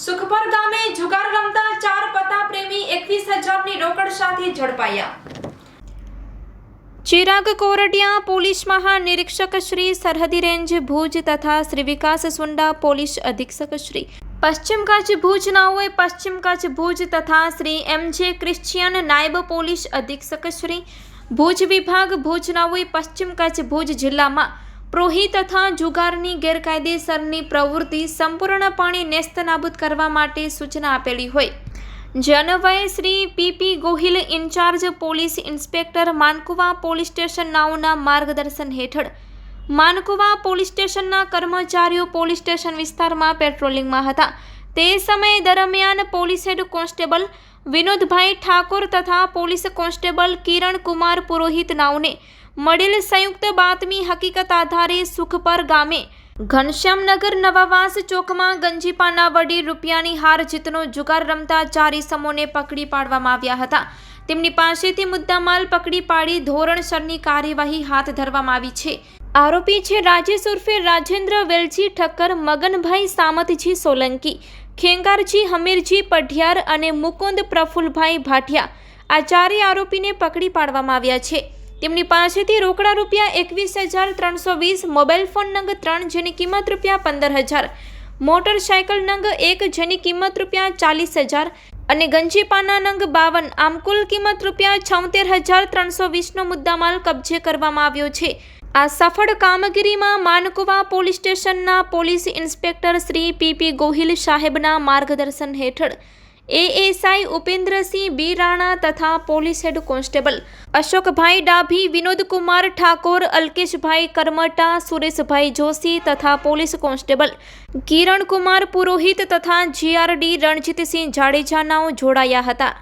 સુખપર ગામે જુગાર રમતા ચાર પત્તા પ્રેમી એકવીસ હજારની રોકડ સાથે ઝડપાયા. ચિરાગ કોરડિયા પોલીસ મહાનિરીક્ષક શ્રી સરહદી રેન્જ ભુજ તથા શ્રી વિકાસ સુંડા પોલીસ અધિક્ષક શ્રી. પશ્ચિમ કચ્છ ભુજ નાઓએ પશ્ચિમ કચ્છ ભુજ તથા શ્રી એમ જે ક્રિશ્ચિયન નાયબ પોલીસ અધિક્ષક શ્રી. ભુજ વિભાગ ભુજ નાઓએ પશ્ચિમ કચ્છ ભુજ જિલ્લામાં પ્રોહી તથા જુગારની ગેરકાયદેસરની પ્રવૃત્તિ સંપૂર્ણપણે નેસ્તનાબૂદ કરવા માટે સૂચના આપેલી હોય. જે અન્વયે Shri P P Gohil in charge police inspector Mankuva police station નાઉના માર્ગદર્શન હેઠળ માનકુવા પોલીસ સ્ટેશનના કર્મચારીઓ પોલીસ સ્ટેશન વિસ્તારમાં પેટ્રોલિંગમાં હતા. તે સમય દરમિયાન police head constable Vinodbhai Thakor તથા પોલીસ કોન્સ્ટેબલ કિરણ કુમાર પુરોહિત નાઓને મળેલ સંયુક્ત બાતમી હકીકત આધારે સુખપર ગામે ઘનશ્યામનગર નવાવાસ ચોકમાં ગંજીપાના વડી રૂપિયાની હાર જીતનો જુગાર રમતા ચાર ઇસમોને પકડી પાડવામાં આવ્યા હતા. તેમની પાસેથી મુદ્દામાલ પકડી પાડી ધોરણસરની કાર્યવાહી હાથ ધરવામાં આવી છે. આરોપી છે રાજેશ ઉર્ફે રાજેન્દ્ર વેલજી ઠક્કર, મગનભાઈ સામતજી સોલંકી, ખેંગારજી હમીરજી પઢિયાર અને મુકુંદ પ્રફુલભાઈ ભાટિયા આ ચારેય આરોપીને પકડી પાડવામાં આવ્યા છે. તેમની પાસેથી રોકડા રૂપિયા એકવીસ હજાર ત્રણસો વીસ, મોબાઈલ ફોન નંગ ત્રણ જેની કિંમત રૂપિયા પંદર હજાર, મોટરસાયકલ નંગ એક જેની કિંમત રૂપિયા ચાલીસ હજાર અને ગંજીપાના નંગ બાવન, આમ કુલ કિંમત રૂપિયા છોતેર હજાર ત્રણસો વીસનો મુદ્દામાલ કબજે કરવામાં આવ્યો છે. આ સફળ કામગીરીમાં માનકુવા પોલીસ સ્ટેશનના police inspector Shri P P Gohil સાહેબના માર્ગદર્શન હેઠળ A S I Upendrasinh B Rana તથા police head constable Ashokbhai Dabhi Vinodkumar Thakor Alkeshbhai Karamta Sureshbhai Joshi તથા પોલીસ કોન્સ્ટેબલ કિરણકુમાર પુરોહિત તથા જીઆરડી રણજીતસિંહ જાડેજા નાઓ જોડાયા હતા